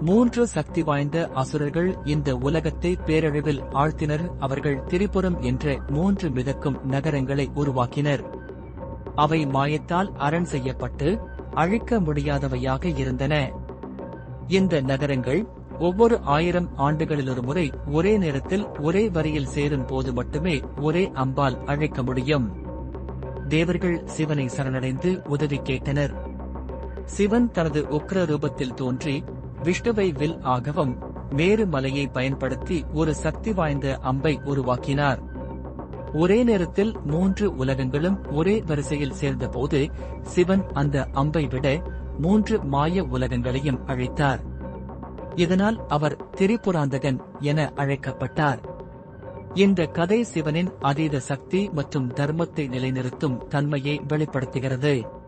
மூன்று சக்தி வாய்ந்த அசுரர்கள் இந்த உலகத்தை பேரழிவில் ஆழ்த்தினர். அவர்கள் திரிபுரம் என்ற மூன்று மிதக்கும் நகரங்களை உருவாக்கினர். அவை மாயத்தால் அரண் செய்யப்பட்டு அழிக்க முடியாதவையாக இருந்தன. இந்த நகரங்கள் ஒவ்வொரு ஆயிரம் ஆண்டுகளிலொரு முறை ஒரே நேரத்தில் ஒரே வரியில் சேரும் போது மட்டுமே ஒரே அம்பால் அழைக்க முடியும். தேவர்கள் சிவனை சரணடைந்து உதவி கேட்டனர். சிவன் தனது உக்ர ரூபத்தில் தோன்றி விஷ்ணுவை வில் ஆகவும் மேரு மலையை பயன்படுத்தி ஒரு சக்தி வாய்ந்த அம்பை உருவாக்கினார். ஒரே நேரத்தில் மூன்று உலகங்களும் ஒரே வரிசையில் சேர்ந்தபோது சிவன் அந்த அம்பை விட மூன்று மாய உலகங்களையும் அழைத்தார். இதனால் அவர் திரிபுராந்தகன் என அழைக்கப்பட்டார். இந்த கதை சிவனின் அதீத சக்தி மற்றும் தர்மத்தை நிலைநிறுத்தும் தன்மையை வெளிப்படுத்துகிறது.